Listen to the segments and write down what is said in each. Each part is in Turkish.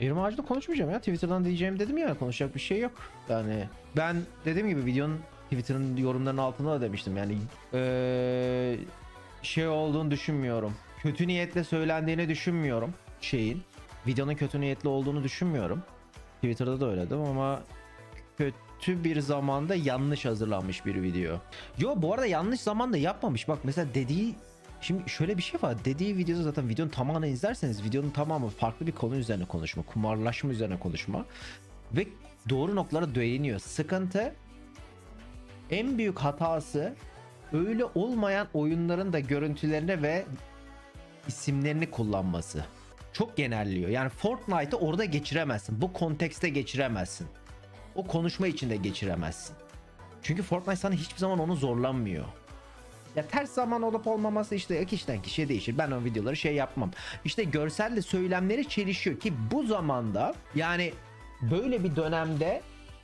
Erim ağacında konuşmayacağım ya. Twitter'dan diyeceğim dedim ya konuşacak bir şey yok. Yani ben dediğim gibi videonun Twitter'ın yorumlarının altında da demiştim. Yani eee, şey olduğunu düşünmüyorum. Kötü niyetle söylendiğini düşünmüyorum şeyin. Videonun kötü niyetli olduğunu düşünmüyorum. Twitter'da da öyle dedim ama kötü bir zamanda yanlış hazırlanmış bir video. Yo bu arada yanlış zamanda yapmamış. Bak mesela dediği Şimdi şöyle bir şey var. Dediği videoda zaten videonun tamamını izlerseniz videonun tamamı farklı bir konu üzerine konuşma. Kumarlaşma üzerine konuşma. Ve doğru noktalara değiniyor. Sıkıntı en büyük hatası öyle olmayan oyunların da görüntülerini ve isimlerini kullanması. Çok genelliyor. Yani Fortnite'ı orada geçiremezsin. Bu kontekste geçiremezsin. O konuşma içinde geçiremezsin. Çünkü Fortnite sana hiçbir zaman onu zorlanmıyor. Ya ters zaman olup olmaması işte kişiden kişiye değişir. Ben o videoları şey yapmam. İşte görselle söylemleri çelişiyor ki bu zamanda yani böyle bir dönemde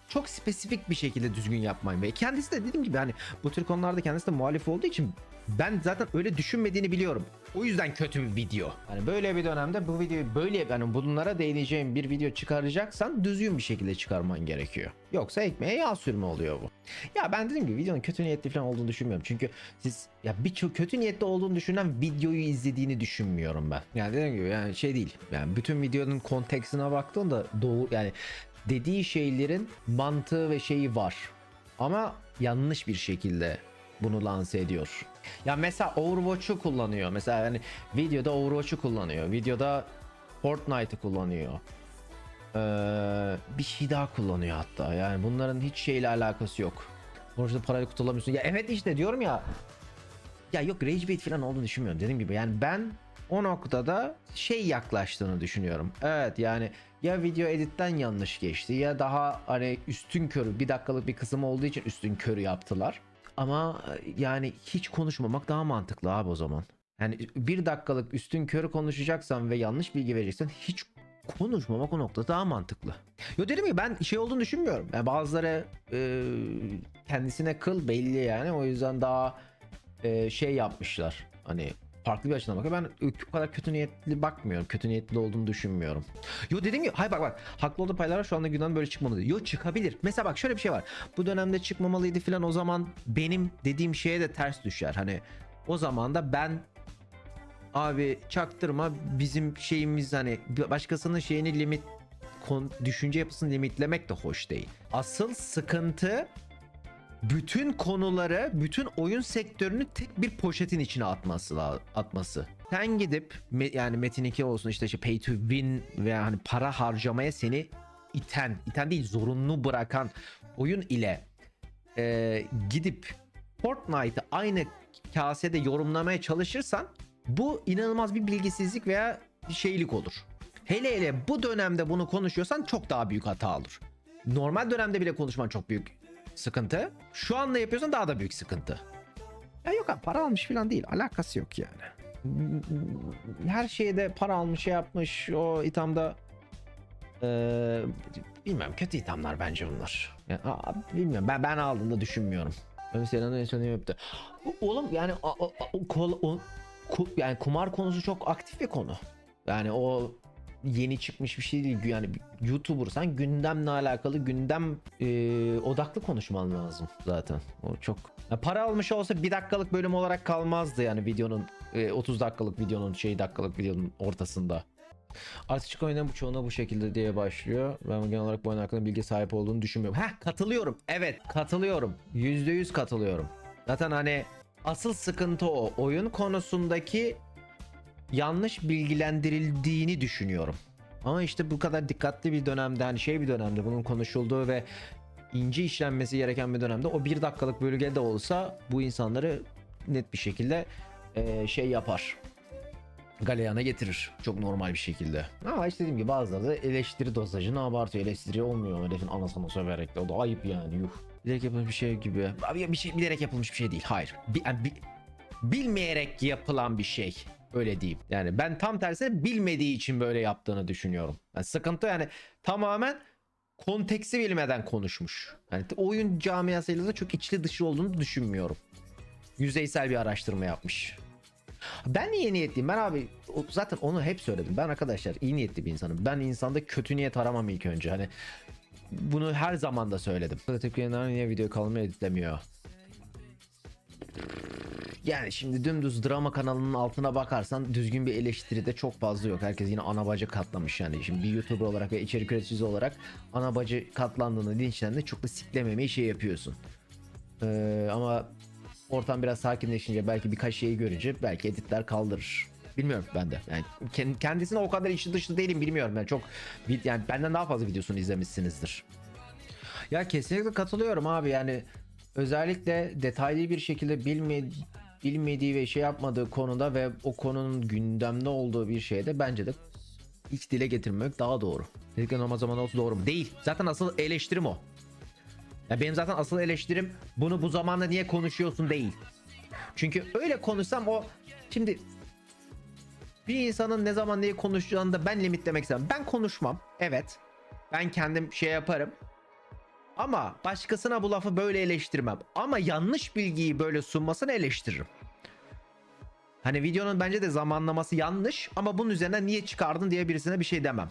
çok spesifik bir şekilde düzgün yapmayın ve kendisi de dediğim gibi hani bu tür konularda kendisi de muhalif olduğu için ben zaten öyle düşünmediğini biliyorum. O yüzden kötü bir video. Hani böyle bir dönemde bu videoyu böyle yani bunlara değineceğim bir video çıkaracaksan düzgün bir şekilde çıkarman gerekiyor. Yoksa ekmeğe yağ sürme oluyor bu. Ya ben dediğim gibi videonun kötü niyetli falan olduğunu düşünmüyorum. Çünkü siz ya birçok kötü niyetli olduğunu düşünen videoyu izlediğini düşünmüyorum ben. Yani dediğim gibi yani şey değil. Yani bütün videonun kontekstine baktığında doğru yani dediği şeylerin mantığı ve şeyi var. Ama yanlış bir şekilde bunu lanse ediyor. Ya mesela Overwatch'u kullanıyor. Mesela yani videoda Overwatch'u kullanıyor. Videoda Fortnite'ı kullanıyor. Ee, bir şey daha kullanıyor hatta. Yani bunların hiç şeyle alakası yok. Sonuçta parayla kurtulamıyorsun. Ya evet işte diyorum ya. Ya yok rage bait falan olduğunu düşünmüyorum. Dediğim gibi yani ben o noktada şey yaklaştığını düşünüyorum. Evet yani ya video editten yanlış geçti ya daha hani üstün körü bir dakikalık bir kısım olduğu için üstün körü yaptılar. Ama e, yani hiç konuşmamak daha mantıklı abi o zaman. Yani bir dakikalık üstün körü konuşacaksan ve yanlış bilgi vereceksen hiç konuşmamak o noktada daha mantıklı. Yo dedim ki ben şey olduğunu düşünmüyorum. Yani bazıları e, kendisine kıl belli yani o yüzden daha e, şey yapmışlar. Hani farklı bir açıdan bakıyor. Ben o kadar kötü niyetli bakmıyorum. Kötü niyetli olduğunu düşünmüyorum. Yo dediğim gibi hayır bak bak haklı olduğu paylar şu anda günden böyle çıkmalı. Yo çıkabilir. Mesela bak şöyle bir şey var. Bu dönemde çıkmamalıydı falan o zaman benim dediğim şeye de ters düşer. Hani o zaman da ben abi çaktırma bizim şeyimiz hani başkasının şeyini limit düşünce yapısını limitlemek de hoş değil. Asıl sıkıntı bütün konuları, bütün oyun sektörünü tek bir poşetin içine atması atması. Sen gidip yani Metin 2 olsun işte, işte pay to win veya hani para harcamaya seni iten, iten değil zorunlu bırakan oyun ile e, gidip Fortnite'ı aynı kasede yorumlamaya çalışırsan bu inanılmaz bir bilgisizlik veya şeylik olur. Hele hele bu dönemde bunu konuşuyorsan çok daha büyük hata olur. Normal dönemde bile konuşman çok büyük sıkıntı. Şu anda yapıyorsan daha da büyük sıkıntı. Ya yok abi para almış falan değil. Alakası yok yani. Her şeyde para almış şey yapmış. O ithamda eee bilmem kötü ithamlar bence bunlar. Ya, aa, bilmiyorum ben ben aldığında düşünmüyorum. Mesela ne söyleyeyim öptü. Oğlum yani a- a- a- kol- o- ku- yani kumar konusu çok aktif bir konu. Yani o yeni çıkmış bir şey değil. Yani bir YouTuber'san gündemle alakalı gündem e, odaklı konuşman lazım zaten. O çok. Ya para almış olsa bir dakikalık bölüm olarak kalmazdı yani videonun e, 30 dakikalık videonun şey dakikalık videonun ortasında. Artık çıkan oyunların bu çoğunluğu bu şekilde diye başlıyor. Ben genel olarak bu oyun hakkında bilgi sahip olduğunu düşünmüyorum. Heh katılıyorum. Evet katılıyorum. %100 katılıyorum. Zaten hani asıl sıkıntı o. Oyun konusundaki yanlış bilgilendirildiğini düşünüyorum. Ama işte bu kadar dikkatli bir dönemde hani şey bir dönemde bunun konuşulduğu ve ince işlenmesi gereken bir dönemde o bir dakikalık bölge de olsa bu insanları net bir şekilde eee, şey yapar. Galeyana getirir. Çok normal bir şekilde. Ama işte dediğim gibi bazıları da eleştiri dozajını abartıyor. Eleştiri olmuyor. Herifin anasını söverek de. O da ayıp yani. Yuh. Bilerek yapılmış bir şey gibi. Abi bir şey bilerek yapılmış bir şey değil. Hayır. Bi- yani bi- bilmeyerek yapılan bir şey. Öyle diyeyim. Yani ben tam tersine bilmediği için böyle yaptığını düşünüyorum. Yani sıkıntı yani tamamen konteksi bilmeden konuşmuş. Yani oyun camiasıyla da çok içli dışı olduğunu düşünmüyorum. Yüzeysel bir araştırma yapmış. Ben iyi niyetliyim. Ben abi zaten onu hep söyledim. Ben arkadaşlar iyi niyetli bir insanım. Ben insanda kötü niyet aramam ilk önce. Hani bunu her zaman da söyledim. Tepki verenler niye video kalmayı editlemiyor? Yani şimdi dümdüz drama kanalının altına bakarsan düzgün bir eleştiri de çok fazla yok. Herkes yine ana bacı katlamış yani. Şimdi bir YouTuber olarak ve içerik üreticisi olarak ana bacı katlandığını linçlendi çok da siklememeyi şey yapıyorsun. Ee, ama ortam biraz sakinleşince belki birkaç şeyi görünce belki editler kaldırır. Bilmiyorum ben de. Yani ken- kendisine o kadar içi dışlı değilim bilmiyorum. Ben çok yani benden daha fazla videosunu izlemişsinizdir. Ya kesinlikle katılıyorum abi yani özellikle detaylı bir şekilde bilme, bilmediği ve şey yapmadığı konuda ve o konunun gündemde olduğu bir şeyde bence de hiç dile getirmek daha doğru. Dedikleri normal zaman olsun doğru mu? Değil. Zaten asıl eleştirim o. Ya benim zaten asıl eleştirim bunu bu zamanda niye konuşuyorsun değil. Çünkü öyle konuşsam o şimdi bir insanın ne zaman neyi konuşacağını da ben limitlemek istemem. Ben konuşmam. Evet. Ben kendim şey yaparım. Ama başkasına bu lafı böyle eleştirmem. Ama yanlış bilgiyi böyle sunmasını eleştiririm. Hani videonun bence de zamanlaması yanlış ama bunun üzerine niye çıkardın diye birisine bir şey demem.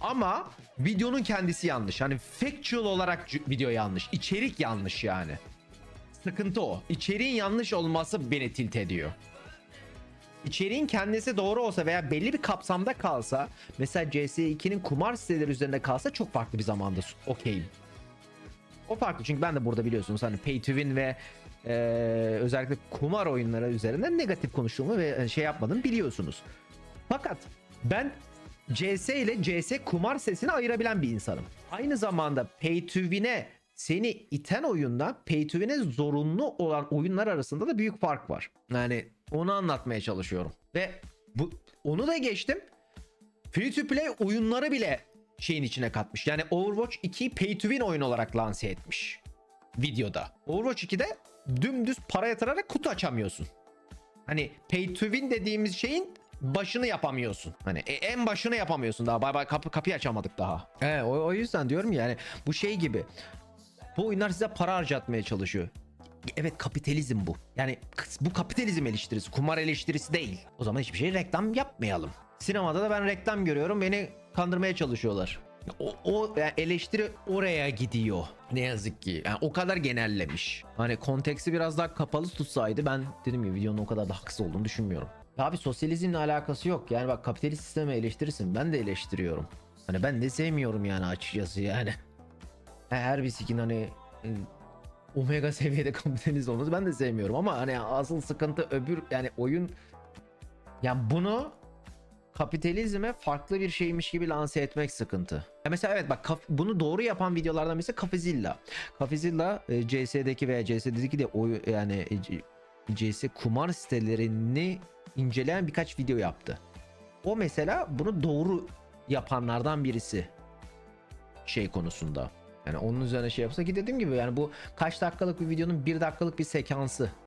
Ama videonun kendisi yanlış. Hani factual olarak video yanlış. İçerik yanlış yani. Sıkıntı o. İçeriğin yanlış olması beni tilt ediyor. İçeriğin kendisi doğru olsa veya belli bir kapsamda kalsa mesela CS2'nin kumar siteleri üzerinde kalsa çok farklı bir zamanda okeyim. O farklı çünkü ben de burada biliyorsunuz hani pay to win ve eee, özellikle kumar oyunları üzerinde negatif konuştuğumu ve şey yapmadım biliyorsunuz. Fakat ben CS ile CS kumar sesini ayırabilen bir insanım. Aynı zamanda pay to win'e seni iten oyunda pay to win'e zorunlu olan oyunlar arasında da büyük fark var. Yani onu anlatmaya çalışıyorum. Ve bu onu da geçtim. Free to play oyunları bile şeyin içine katmış. Yani Overwatch 2'yi pay to win oyun olarak lanse etmiş videoda. Overwatch 2'de dümdüz para yatırarak kutu açamıyorsun. Hani pay to win dediğimiz şeyin başını yapamıyorsun. Hani e- en başını yapamıyorsun daha. Bay bay kapı kapıyı açamadık daha. Evet o, o yüzden diyorum ya, yani bu şey gibi. Bu oyunlar size para harcatmaya çalışıyor. Evet kapitalizm bu. Yani bu kapitalizm eleştirisi, kumar eleştirisi değil. O zaman hiçbir şey reklam yapmayalım. Sinemada da ben reklam görüyorum. Beni kandırmaya çalışıyorlar. O, o yani eleştiri oraya gidiyor. Ne yazık ki. Yani o kadar genellemiş. Hani konteksi biraz daha kapalı tutsaydı ben dedim ya videonun o kadar da haksız olduğunu düşünmüyorum. Abi sosyalizmle alakası yok. Yani bak kapitalist sistemi eleştirirsin. Ben de eleştiriyorum. Hani ben de sevmiyorum yani açıkçası yani. Her bir sikin hani e, omega seviyede kapitalist olması ben de sevmiyorum ama hani asıl sıkıntı öbür yani oyun yani bunu kapitalizme farklı bir şeymiş gibi lanse etmek sıkıntı. Ya mesela evet bak bunu doğru yapan videolardan mesela Kafezilla. Kafezilla e, CS'deki veya CS'deki de oy yani e, CS kumar sitelerini inceleyen birkaç video yaptı. O mesela bunu doğru yapanlardan birisi şey konusunda. Yani onun üzerine şey yapsa ki dediğim gibi yani bu kaç dakikalık bir videonun bir dakikalık bir sekansı.